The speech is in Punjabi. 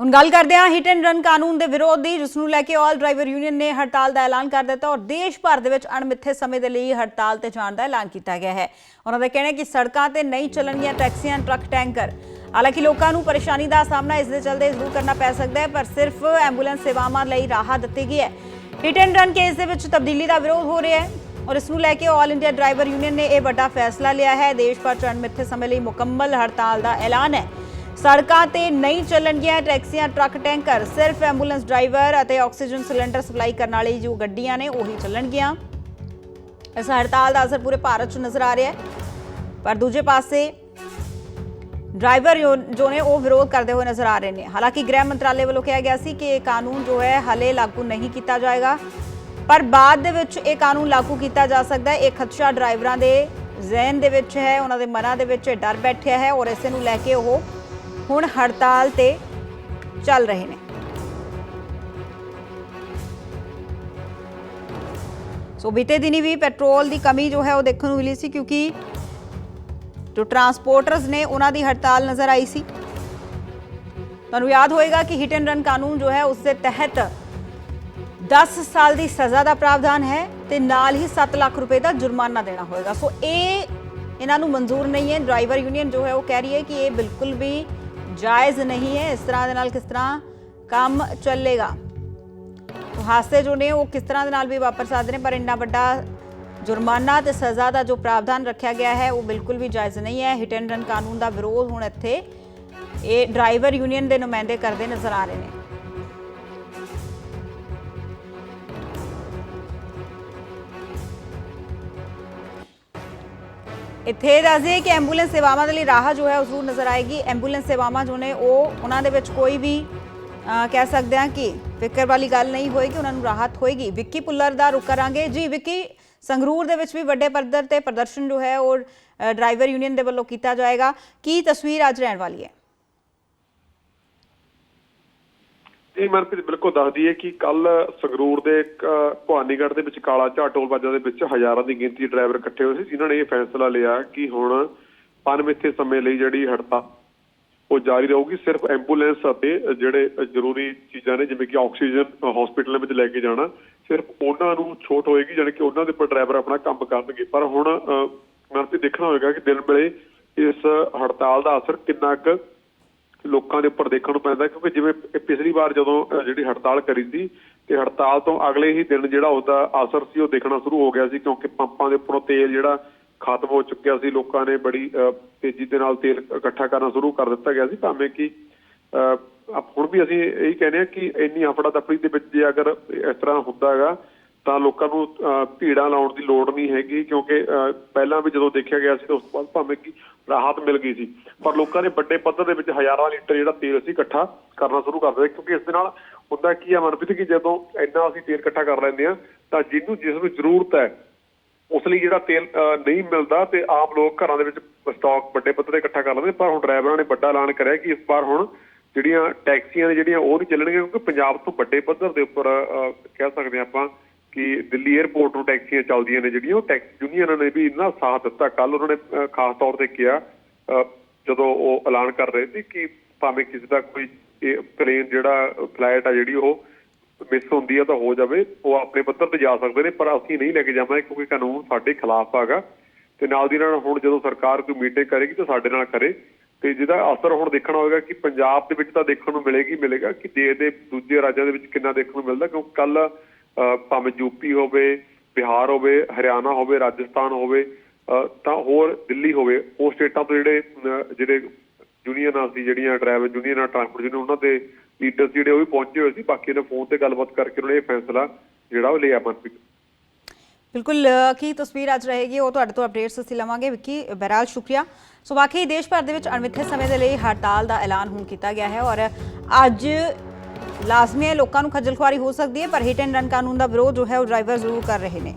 ਹੁਣ ਗੱਲ ਕਰਦੇ ਹਾਂ ਹਿਟ ਐਂਡ ਰਨ ਕਾਨੂੰਨ ਦੇ ਵਿਰੋਧ ਦੀ, ਜਿਸ ਨੂੰ ਲੈ ਕੇ ਆਲ ਡਰਾਈਵਰ ਯੂਨੀਅਨ ਨੇ ਹੜਤਾਲ ਦਾ ਐਲਾਨ ਕਰ ਦਿੱਤਾ ਔਰ ਦੇਸ਼ ਭਰ ਦੇ ਵਿੱਚ ਅਣਮਿੱਥੇ ਸਮੇਂ ਦੇ ਲਈ ਹੜਤਾਲ ਤੇ ਜਾਣ ਦਾ ਐਲਾਨ ਕੀਤਾ ਗਿਆ ਹੈ। ਉਹਨਾਂ ਦਾ ਕਹਿਣਾ ਹੈ ਕਿ ਸੜਕਾਂ ਤੇ ਨਹੀਂ ਚੱਲਣਗੀਆਂ ਟੈਕਸੀਆਂ, ਟਰੱਕ ਟੈਂਕਰ। ਹਾਲਾਂਕਿ ਲੋਕਾਂ ਨੂੰ ਪਰੇਸ਼ਾਨੀ ਦਾ ਸਾਹਮਣਾ ਇਸ ਦੇ ਚਲਦੇ ਜ਼ਰੂਰ ਕਰਨਾ ਪੈ ਸਕਦਾ ਹੈ, ਪਰ ਸਿਰਫ ਐਂਬੂਲੈਂਸ ਸੇਵਾਵਾਂ ਲਈ ਰਾਹਤ ਦਿੱਤੀ ਗਈ ਹੈ। ਹਿਟ ਐਂਡ ਰਨ ਕੇਸ ਦੇ ਵਿੱਚ ਤਬਦੀਲੀ ਦਾ ਵਿਰੋਧ ਹੋ ਰਿਹਾ ਹੈ ਔਰ ਇਸ ਨੂੰ ਲੈ ਕੇ ਆਲ ਇੰਡੀਆ ਡਰਾਈਵਰ ਯੂਨੀਅਨ ਨੇ ਇਹ ਵੱਡਾ ਫੈਸਲਾ ਲਿਆ ਹੈ। ਦੇਸ਼ ਭਰ ਚ ਅਣਮਿੱਥੇ ਸਮੇਂ ਲਈ ਮੁਕੰਮਲ ਹੜਤਾਲ ਦਾ ਐਲਾਨ ਹੈ। ਸੜਕਾਂ ਤੇ ਨਹੀਂ ਚੱਲਣਗੀਆਂ ਟੈਕਸੀਆਂ, ਟਰੱਕ ਟੈਂਕਰ, ਸਿਰਫ ਐਂਬੂਲੈਂਸ ਡਰਾਈਵਰ ਅਤੇ ਆਕਸੀਜਨ ਸਿਲੰਡਰ ਸਪਲਾਈ ਕਰਨ ਵਾਲੀ ਜੋ ਗੱਡੀਆਂ ਨੇ ਉਹੀ ਚੱਲਣਗੀਆਂ। ਇਸ ਹੜਤਾਲ ਦਾ ਅਸਰ ਪੂਰੇ ਭਾਰਤ 'ਚ ਨਜ਼ਰ ਆ ਰਿਹਾ ਹੈ। ਪਰ ਦੂਜੇ ਪਾਸੇ ਡਰਾਈਵਰ ਜੋ- ਜੋ ਨੇ ਉਹ ਵਿਰੋਧ ਕਰਦੇ ਹੋਏ ਨਜ਼ਰ ਆ ਰਹੇ ਨੇ। ਹਾਲਾਂਕਿ ਗ੍ਰਹਿ ਮੰਤਰਾਲੇ ਵੱਲੋਂ ਕਿਹਾ ਗਿਆ ਸੀ ਕਿ ਇਹ ਕਾਨੂੰਨ ਜੋ ਹੈ ਹਲੇ ਲਾਗੂ ਨਹੀਂ ਕੀਤਾ ਜਾਏਗਾ। ਪਰ ਬਾਅਦ ਦੇ ਵਿੱਚ ਇਹ ਕਾਨੂੰਨ ਲਾਗੂ ਕੀਤਾ ਜਾ ਸਕਦਾ ਹੈ। ਇਹ ਖਦਸ਼ਾ ਡਰਾਈਵਰਾਂ ਦੇ ਜ਼ਿਹਨ ਦੇ ਵਿੱਚ ਹੈ, ਉਹਨਾਂ ਦੇ ਮਨਾਂ ਦੇ ਵਿੱਚ ਡਰ ਬੈਠਿਆ ਹੈ ਔਰ ਇਸੇ ਨੂੰ ਲੈ ਕੇ ਉਹ ਹੁਣ ਹੜਤਾਲ ਤੇ ਚੱਲ ਰਹੇ ਨੇ। ਸੋ ਬੀਤੇ ਦਿਨੀ ਵੀ ਪੈਟਰੋਲ ਦੀ ਕਮੀ ਜੋ ਹੈ ਉਹ ਦੇਖਣ ਨੂੰ ਮਿਲੀ ਸੀ ਕਿਉਂਕਿ ਜੋ ਟਰਾਂਸਪੋਰਟਰਸ ਨੇ ਉਹਨਾਂ ਦੀ ਹੜਤਾਲ ਨਜ਼ਰ ਆਈ ਸੀ। ਤੁਹਾਨੂੰ ਯਾਦ ਹੋਏਗਾ ਕਿ ਹਿਟ ਐਂਡ ਰਨ ਕਾਨੂੰਨ ਜੋ ਹੈ ਉਸ ਦੇ ਤਹਿਤ 10 ਸਾਲ ਦੀ ਸਜ਼ਾ ਦਾ ਪ੍ਰਾਵਧਾਨ ਹੈ ਤੇ ਨਾਲ ਹੀ 7 ਲੱਖ ਰੁਪਏ ਦਾ ਜੁਰਮਾਨਾ ਦੇਣਾ ਹੋਏਗਾ। ਸੋ ਇਹ ਇਹਨਾਂ ਨੂੰ ਮਨਜ਼ੂਰ ਨਹੀਂ ਹੈ। ਡਰਾਈਵਰ ਯੂਨੀਅਨ ਜੋ ਹੈ ਉਹ ਕਹਿ ਰਹੀ ਹੈ ਕਿ ਇਹ ਬਿਲਕੁਲ ਵੀ ਜਾਇਜ਼ ਨਹੀਂ ਹੈ, ਇਸ ਤਰ੍ਹਾਂ ਦੇ ਨਾਲ ਕਿਸ ਤਰ੍ਹਾਂ ਕੰਮ ਚੱਲੇਗਾ? ਤੋ ਹਾਦਸੇ ਜੋ ਨੇ, ਉਹ ਕਿਸ ਤਰ੍ਹਾਂ ਦੇ ਨਾਲ ਵੀ ਵਾਪਰ ਸਕਦੇ ਨੇ, ਪਰ ਇੰਨਾ ਵੱਡਾ ਜੁਰਮਾਨਾ ਤੇ ਸਜ਼ਾ ਦਾ ਜੋ ਪ੍ਰਾਵਧਾਨ ਰੱਖਿਆ ਗਿਆ ਹੈ, ਉਹ ਬਿਲਕੁਲ ਵੀ ਜਾਇਜ਼ ਨਹੀਂ ਹੈ। ਹਿਟ ਐਂਡ ਰਨ ਕਾਨੂੰਨ ਦਾ ਵਿਰੋਧ ਹੁਣ ਇੱਥੇ ਇਹ ਡਰਾਈਵਰ ਯੂਨੀਅਨ ਦੇ ਨੁਮਾਇੰਦੇ ਕਰਦੇ ਨਜ਼ਰ ਆ ਰਹੇ ਨੇ। ਇੱਥੇ ਦੱਸ ਦਈਏ ਕਿ ਐਂਬੂਲੈਂਸ ਸੇਵਾਵਾਂ ਦੇ ਲਈ ਰਾਹ ਜੋ ਹੈ ਉਹ ਜ਼ਰੂਰ ਨਜ਼ਰ ਆਏਗੀ। ਐਂਬੂਲੈਂਸ ਸੇਵਾਵਾਂ ਜੋ ਨੇ ਉਹ ਉਹਨਾਂ ਦੇ ਵਿੱਚ ਕੋਈ ਵੀ ਕਹਿ ਸਕਦੇ ਹਾਂ ਕਿ ਫਿਕਰ ਵਾਲੀ ਗੱਲ ਨਹੀਂ ਹੋਏਗੀ, ਉਹਨਾਂ ਨੂੰ ਰਾਹਤ ਹੋਏਗੀ। ਵਿੱਕੀ ਪੁੱਲਰ ਦਾ ਰੁਕ ਕਰਾਂਗੇ। ਜੀ, ਵਿੱਕੀ, ਸੰਗਰੂਰ ਦੇ ਵਿੱਚ ਵੀ ਵੱਡੇ ਪੱਧਰ ਤੇ ਪ੍ਰਦਰਸ਼ਨ ਜੋ ਹੈ ਉਹ ਡਰਾਈਵਰ ਯੂਨੀਅਨ ਦੇ ਵੱਲੋਂ ਕੀਤਾ ਜਾਏਗਾ। ਕੀ ਤਸਵੀਰ ਅੱਜ ਰਹਿਣ ਵਾਲੀ ਹੈ? ਇਹ ਮਨਪ੍ਰੀਤ ਬਿਲਕੁਲ ਦੱਸਦੀ ਹੈ ਕਿ ਕੱਲ ਸੰਗਰੂਰ ਦੇ ਭਵਾਨੀਗੜ੍ਹ ਦੇ ਵਿੱਚ ਕਾਲਾ ਝਾੜ ਟੋਲ ਬਾਜਾ ਦੇ ਵਿੱਚ ਹਜ਼ਾਰਾਂ ਦੀ ਗਿਣਤੀ ਡਰਾਈਵਰ ਇਕੱਠੇ ਹੋਏ ਸੀ, ਜਿਨ੍ਹਾਂ ਨੇ ਇਹ ਫੈਸਲਾ ਲਿਆ ਕਿ ਹੁਣ ਅਣਮਿੱਥੇ ਸਮੇਂ ਲਈ ਜਿਹੜੀ ਹੜਤਾਲ ਉਹ ਜਾਰੀ ਰਹੂਗੀ, ਸਿਰਫ ਐਂਬੂਲੈਂਸ ਅਤੇ ਜਿਹੜੇ ਜ਼ਰੂਰੀ ਚੀਜ਼ਾਂ ਨੇ, ਜਿਵੇਂ ਕਿ ਆਕਸੀਜਨ ਹਸਪੀਟਲਾਂ ਵਿੱਚ ਲੈ ਕੇ ਜਾਣਾ, ਸਿਰਫ ਉਹਨਾਂ ਨੂੰ ਛੋਟ ਹੋਏਗੀ, ਜਾਣੀ ਕਿ ਉਹਨਾਂ ਦੇ ਉੱਪਰ ਡਰਾਈਵਰ ਆਪਣਾ ਕੰਮ ਕਰਨਗੇ। ਪਰ ਹੁਣ ਮਨਪ੍ਰੀਤ ਦੇਖਣਾ ਹੋਏਗਾ ਕਿ ਦਿਨ ਵੇਲੇ ਇਸ ਹੜਤਾਲ ਦਾ ਅਸਰ ਕਿੰਨਾ ਕੁ ਲੋਕਾਂ ਦੇ ਉੱਪਰ ਦੇਖਣ ਨੂੰ ਪੈਂਦਾ ਕਿਉਂਕਿ ਜਿਵੇਂ ਪਿਛਲੀ ਵਾਰ ਜਦੋਂ ਜਿਹੜੀ ਹੜਤਾਲ ਕਰੀ ਸੀ ਤੇ ਹੜਤਾਲ ਤੋਂ ਅਗਲੇ ਹੀ ਦਿਨ ਜਿਹੜਾ ਉਹਦਾ ਅਸਰ ਸੀ ਉਹ ਦੇਖਣਾ ਸ਼ੁਰੂ ਹੋ ਗਿਆ ਸੀ ਕਿਉਂਕਿ ਪੰਪਾਂ ਦੇ ਉੱਪਰੋਂ ਤੇਲ ਜਿਹੜਾ ਖਤਮ ਹੋ ਚੁੱਕਿਆ ਸੀ ਲੋਕਾਂ ਨੇ ਬੜੀ ਅ, ਤੇਜ਼ੀ ਦੇ ਨਾਲ ਤੇਲ ਇਕੱਠਾ ਕਰਨਾ ਸ਼ੁਰੂ ਕਰ ਦਿੱਤਾ ਗਿਆ ਸੀ। ਭਾਵੇਂ ਕਿ ਅ, ਹੁਣ ਵੀ ਅਸੀਂ ਇਹੀ ਕਹਿੰਦੇ ਆ ਕਿ ਇੰਨੀ ਹਫੜਾ ਦਫੜੀ ਦੇ ਵਿੱਚ ਜੇ ਅਗਰ ਇਸ ਤਰ੍ਹਾਂ ਹੁੰਦਾ ਹੈਗਾ ਤਾਂ ਲੋਕਾਂ ਨੂੰ ਅ, ਭੀੜਾਂ ਲਾਉਣ ਦੀ ਲੋੜ ਨਹੀਂ ਹੈਗੀ ਕਿਉਂਕਿ ਅ, ਪਹਿਲਾਂ ਵੀ ਜਦੋਂ ਦੇਖਿਆ ਗਿਆ ਸੀ ਤਾਂ ਉਸ ਤੋਂ ਬਾਅਦ ਭਾਵੇਂ ਕਿ ਰਾਹਤ ਮਿਲ ਗਈ ਸੀ। ਪਰ ਲੋਕਾਂ ਨੇ ਵੱਡੇ ਪੱਧਰ ਦੇ ਵਿੱਚ ਹਜ਼ਾਰਾਂ ਲੀਟਰ ਜਿਹੜਾ ਤੇਲ ਅਸੀਂ ਇਕੱਠਾ ਕਰਨਾ ਸ਼ੁਰੂ ਕਰ ਦਿੱਤਾ। ਕਿਉਂਕਿ ਇਸ ਦੇ ਨਾਲ ਹੁੰਦਾ ਕੀ ਹੈ ਮਨਪ੍ਰੀਤ ਕਿ ਜਦੋਂ ਇੰਨਾ ਅਸੀਂ ਤੇਲ ਇਕੱਠਾ ਕਰ ਲੈਂਦੇ ਆ ਤਾਂ ਜਿਹਨੂੰ ਜਿਸ ਨੂੰ ਜ਼ਰੂਰਤ ਹੈ ਉਸ ਲਈ ਜਿਹੜਾ ਤੇਲ ਅ, ਨਹੀਂ ਮਿਲਦਾ ਤੇ ਆਮ ਲੋਕ ਘਰਾਂ ਦੇ ਵਿੱਚ ਸਟਾਕ ਵੱਡੇ ਪੱਧਰ ਤੇ ਇਕੱਠਾ ਕਰ ਲੈਂਦੇ ਪਰ ਹੁਣ ਡਰਾਈਵਰਾਂ ਨੇ ਵੱਡਾ ਐਲਾਨ ਕਰਿਆ ਕਿ ਇਸ ਵਾਰ ਹੁਣ ਜਿਹੜੀਆਂ ਟੈਕਸੀਆਂ ਨੇ ਜਿਹੜੀਆਂ ਉਹ ਨਹੀਂ ਚੱਲਣਗੀਆਂ ਕਿਉਂਕਿ ਪੰਜਾਬ ਤੋਂ ਵੱਡੇ ਪੱਧਰ ਦੇ ਉੱਪਰ ਅ, ਕਹਿ ਸਕਦੇ ਹਾਂ ਆਪਾਂ ਕਿ ਦਿੱਲੀ 에ਅਰਪੋਰਟ ਨੂੰ ਟੈਕਸੀਆਂ ਚੱਲਦੀਆਂ ਨੇ ਜਿਹੜੀਆਂ, ਉਹ ਟੈਕਸੀ ਯੂਨੀਅਨਾਂ ਨੇ ਵੀ ਇੰਨਾ ਸਾਥ ਦਿੱਤਾ। ਕੱਲ ਉਹਨਾਂ ਨੇ ਖਾਸ ਤੌਰ ਤੇ ਕਿਹਾ ਜਦੋਂ ਉਹ ਐਲਾਨ ਕਰ ਰਹੇ ਸੀ ਕਿ ਭਾਵੇਂ ਕਿਸੇ ਦਾ ਕੋਈ ਪਲੇਨ ਜਿਹੜਾ ਫਲਾਈਟ ਆ ਜਿਹੜੀ ਉਹ ਮਿਸ ਹੁੰਦੀ ਆ ਤਾਂ ਹੋ ਜਾਵੇ, ਉਹ ਆਪਣੇ ਪੱਧਰ ਤੇ ਜਾ ਸਕਦੇ ਨੇ, ਪਰ ਅਸੀਂ ਨਹੀਂ ਲੈ ਕੇ ਜਾਵਾਂਗੇ ਕਿਉਂਕਿ ਕਾਨੂੰਨ ਸਾਡੇ ਖਿਲਾਫ ਹੈਗਾ। ਤੇ ਨਾਲ ਦੀ ਨਾਲ ਹੁਣ ਜਦੋਂ ਸਰਕਾਰ ਕੋਈ ਮੀਟਿੰਗ ਕਰੇਗੀ ਤਾਂ ਸਾਡੇ ਨਾਲ ਕਰੇ। ਤੇ ਜਿਹਦਾ ਅਸਰ ਹੁਣ ਦੇਖਣਾ ਹੋਵੇਗਾ ਕਿ ਪੰਜਾਬ ਦੇ ਵਿੱਚ ਤਾਂ ਦੇਖਣ ਨੂੰ ਮਿਲੇਗੀ, ਮਿਲੇਗਾ ਕਿ ਦੇਸ਼ ਦੇ ਦੂਜੇ ਰਾਜਾਂ ਦੇ ਵਿੱਚ ਕਿੰਨਾ ਦੇਖਣ ਨੂੰ ਮਿਲਦਾ, ਕਿਉਂਕਿ ਕੱਲ ਭਾਵੇਂ ਯੂਪੀ ਹੋਵੇ, ਬਿਹਾਰ ਹੋਵੇ, ਹਰਿਆਣਾ ਹੋਵੇ, ਰਾਜਸਥਾਨ ਹੋਵੇ ਤਾਂ ਹੋਰ ਦਿੱਲੀ ਹੋਵੇ, ਉਹ ਸਟੇਟਾਂ ਤੋਂ ਜਿਹੜੇ ਜਿਹੜੇ ਯੂਨੀਅਨਾਂ ਸੀ, ਜਿਹੜੀਆਂ ਡਰਾਈਵਰ ਯੂਨੀਅਨਾਂ, ਟਰਾਂਸਪੋਰਟ ਯੂਨੀਅਨ, ਉਹਨਾਂ ਦੇ ਲੀਡਰ ਜਿਹੜੇ ਉਹ ਵੀ ਪਹੁੰਚੇ ਹੋਏ ਸੀ। ਬਾਕੀ ਨੇ ਫੋਨ ਤੇ ਗੱਲਬਾਤ ਕਰਕੇ ਉਹਨਾਂ ਨੇ ਇਹ ਫੈਸਲਾ ਜਿਹੜਾ ਉਹ ਲਿਆ ਮਨਪ੍ਰੀਤ। ਬਿਲਕੁਲ ਕੀ ਤਸਵੀਰ ਅੱਜ ਰਹੇਗੀ, ਉਹ ਤੁਹਾਡੇ ਤੋਂ ਅਪਡੇਟਸ ਅਸੀਂ ਲਵਾਂਗੇ। ਵਿੱਕੀ, ਬਹਿਰਾਲ, ਸ਼ੁਕਰੀਆ। ਸੋ ਵਾਕਈ ਦੇਸ਼ ਭਰ ਦੇ ਵਿੱਚ ਅਣਮਿੱਥੇ ਸਮੇਂ ਦੇ ਲਈ ਹੜਤਾਲ ਦਾ ਐਲਾਨ ਹੁਣ ਕੀਤਾ ਗਿਆ ਹੈ ਔਰ ਅੱਜ ਲਾਜ਼ਮੀ ਹੈ, ਲੋਕਾਂ ਨੂੰ ਖੱਜਲ ਖੁਆਰੀ ਹੋ ਸਕਦੀ ਹੈ, ਪਰ ਹਿਟ ਐਂਡ ਰਨ ਕਾਨੂੰਨ ਦਾ ਵਿਰੋਧ ਜੋ ਹੈ, ਉਹ ਡਰਾਈਵਰ ਜ਼ਰੂਰ ਕਰ ਰਹੇ ਨੇ।